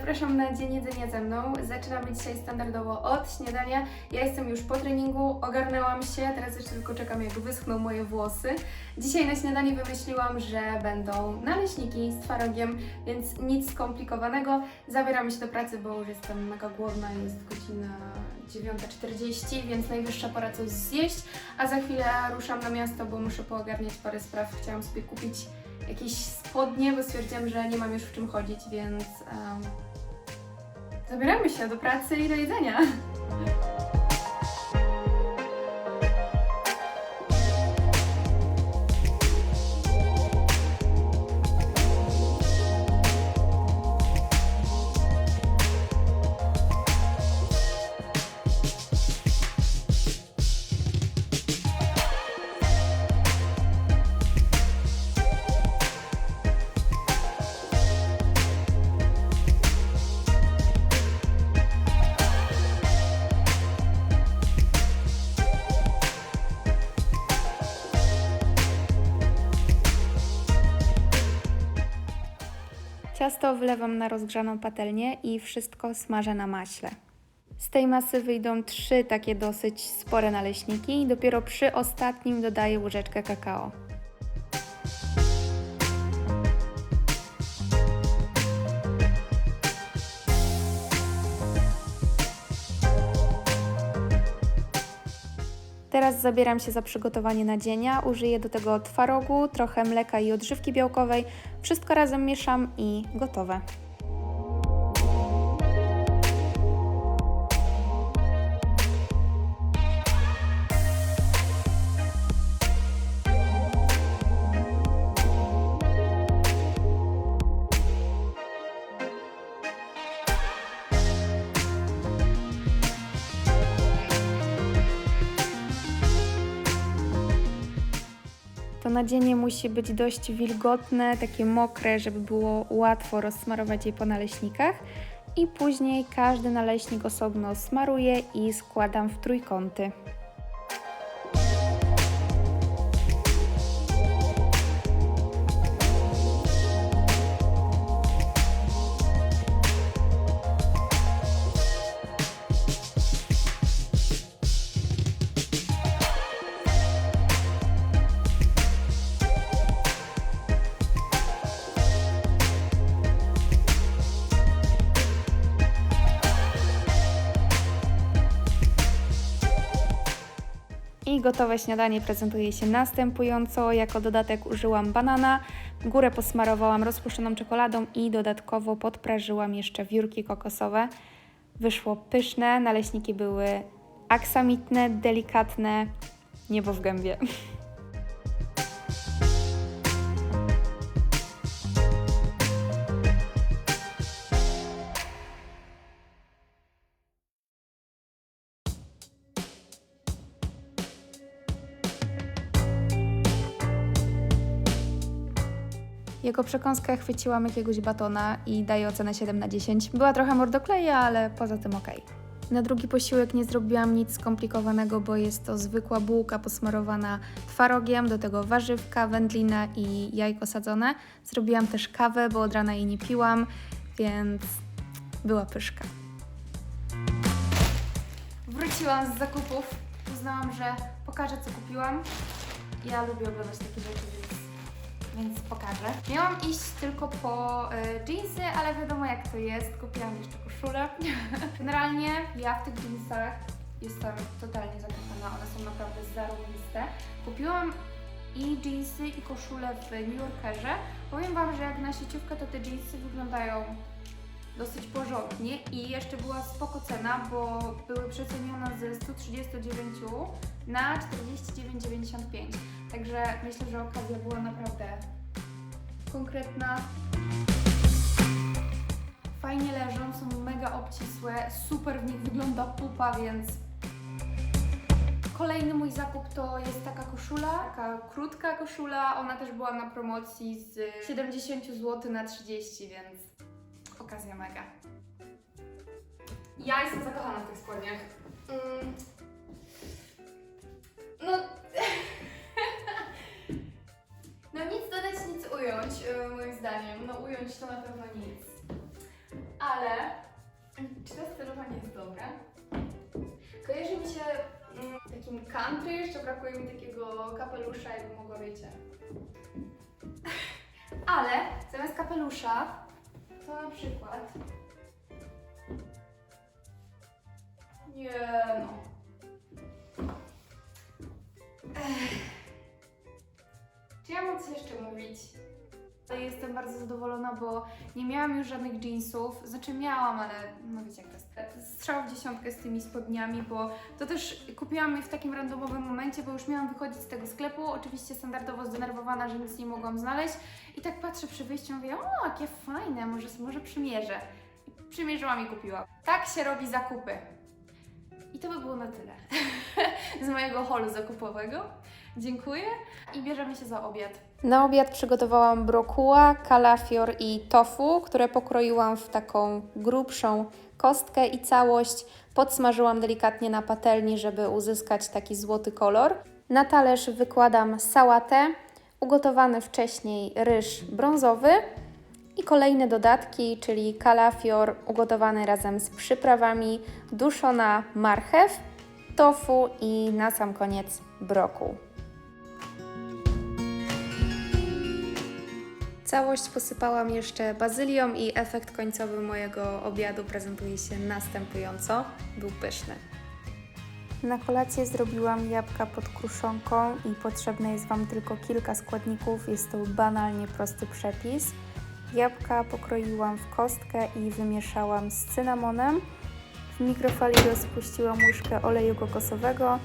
zapraszam na dzień jedzenia ze mną. Zaczynamy dzisiaj standardowo od śniadania. Ja jestem już po treningu, ogarnęłam się, teraz jeszcze tylko czekam jak wyschną moje włosy. Dzisiaj na śniadanie wymyśliłam, że będą naleśniki z twarogiem, więc nic skomplikowanego. Zabieramy się do pracy, bo już jestem mega głodna, jest godzina 9.40, więc najwyższa pora coś zjeść, a za chwilę ruszam na miasto, bo muszę poogarniać parę spraw. Chciałam sobie kupić jakieś spodnie, bo stwierdziłam, że nie mam już w czym chodzić, więc um, zabieramy się do pracy i do jedzenia. Ciasto wlewam na rozgrzaną patelnię i wszystko smażę na maśle. Z tej masy wyjdą trzy takie dosyć spore naleśniki i dopiero przy ostatnim dodaję łyżeczkę kakao. Teraz zabieram się za przygotowanie nadzienia. Użyję do tego twarogu, trochę mleka i odżywki białkowej. Wszystko razem mieszam i gotowe. Nadzienie musi być dość wilgotne, takie mokre, żeby było łatwo rozsmarować je po naleśnikach. I później każdy naleśnik osobno smaruję i składam w trójkąty. Gotowe śniadanie prezentuje się następująco. Jako dodatek użyłam banana, górę posmarowałam rozpuszczoną czekoladą i dodatkowo podprażyłam jeszcze wiórki kokosowe. Wyszło pyszne, naleśniki były aksamitne, delikatne, niebo w gębie. Jako przekąskę chwyciłam jakiegoś batona i daję ocenę 7 na 10. Była trochę mordokleja, ale poza tym ok. Na drugi posiłek nie zrobiłam nic skomplikowanego, bo jest to zwykła bułka posmarowana twarogiem, do tego warzywka, wędlina i jajko sadzone. Zrobiłam też kawę, bo od rana jej nie piłam, więc była pyszka. Wróciłam z zakupów. Uznałam, że pokażę co kupiłam. Ja lubię oglądać takie rzeczy, więc więc pokażę. Miałam iść tylko po y, jeansy, ale wiadomo jak to jest. Kupiłam jeszcze koszulę. Generalnie ja w tych jeansach jestem totalnie zakochana. One są naprawdę zarobiste. Kupiłam i jeansy i koszulę w New Yorkerze. Powiem Wam, że jak na sieciówkę to te jeansy wyglądają dosyć porządnie i jeszcze była spoko cena, bo były przecenione ze 139 na 49,95. Także myślę, że okazja była naprawdę konkretna. Fajnie leżą, są mega obcisłe, super w nich wygląda pupa, więc Kolejny mój zakup to jest taka koszula, taka krótka koszula. Ona też była na promocji z 70 zł na 30, więc okazja mega. Ja jestem zakochana w tych spodniach. Mm. No. no nic dodać, nic ująć, yy, moim zdaniem. No ująć to na pewno nic. ale czy to sterowanie jest dobre? Kojarzy mi się mm, takim country, jeszcze brakuje mi takiego kapelusza, jakby mogła wiecie. Ale zamiast kapelusza to na przykład nie no. Ech. Czy ja mam coś jeszcze mówić? Jestem bardzo zadowolona, bo nie miałam już żadnych jeansów. Znaczy miałam, ale no wiecie jak to jest. Strzał w dziesiątkę z tymi spodniami, bo to też kupiłam je w takim randomowym momencie, bo już miałam wychodzić z tego sklepu. Oczywiście standardowo zdenerwowana, że nic nie mogłam znaleźć. I tak patrzę przy wyjściu mówię, o jakie fajne, może, może przymierzę. I przymierzyłam i kupiłam. Tak się robi zakupy. I to by było na tyle z mojego holu zakupowego. Dziękuję i bierzemy się za obiad. Na obiad przygotowałam brokuła, kalafior i tofu, które pokroiłam w taką grubszą kostkę i całość podsmażyłam delikatnie na patelni, żeby uzyskać taki złoty kolor. Na talerz wykładam sałatę, ugotowany wcześniej ryż brązowy i kolejne dodatki, czyli kalafior ugotowany razem z przyprawami, duszona marchew, tofu i na sam koniec brokuł. Całość posypałam jeszcze bazylią i efekt końcowy mojego obiadu prezentuje się następująco. Był pyszny. Na kolację zrobiłam jabłka pod kruszonką i potrzebne jest Wam tylko kilka składników. Jest to banalnie prosty przepis. Jabłka pokroiłam w kostkę i wymieszałam z cynamonem. W mikrofali rozpuściłam łyżkę oleju kokosowego,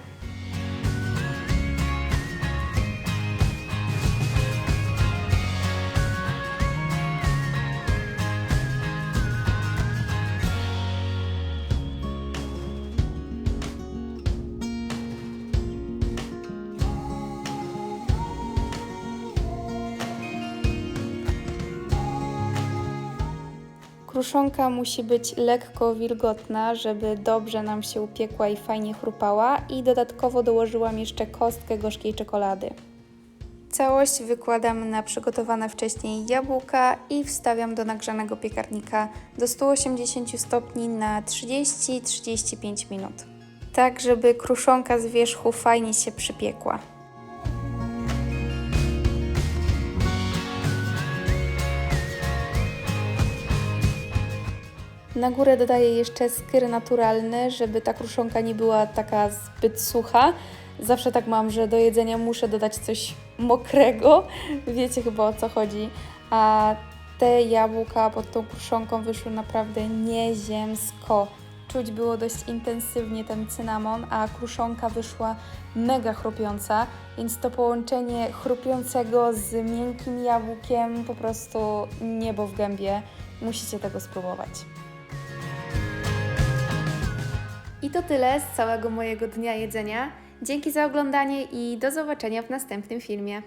Kruszonka musi być lekko wilgotna, żeby dobrze nam się upiekła i fajnie chrupała i dodatkowo dołożyłam jeszcze kostkę gorzkiej czekolady. Całość wykładam na przygotowane wcześniej jabłka i wstawiam do nagrzanego piekarnika do 180 stopni na 30-35 minut. Tak, żeby kruszonka z wierzchu fajnie się przypiekła. Na górę dodaję jeszcze skyr naturalny, żeby ta kruszonka nie była taka zbyt sucha. Zawsze tak mam, że do jedzenia muszę dodać coś mokrego. Wiecie chyba o co chodzi. A te jabłka pod tą kruszonką wyszły naprawdę nieziemsko. Czuć było dość intensywnie ten cynamon, a kruszonka wyszła mega chrupiąca, więc to połączenie chrupiącego z miękkim jabłkiem po prostu niebo w gębie. Musicie tego spróbować. To tyle z całego mojego dnia jedzenia. Dzięki za oglądanie i do zobaczenia w następnym filmie.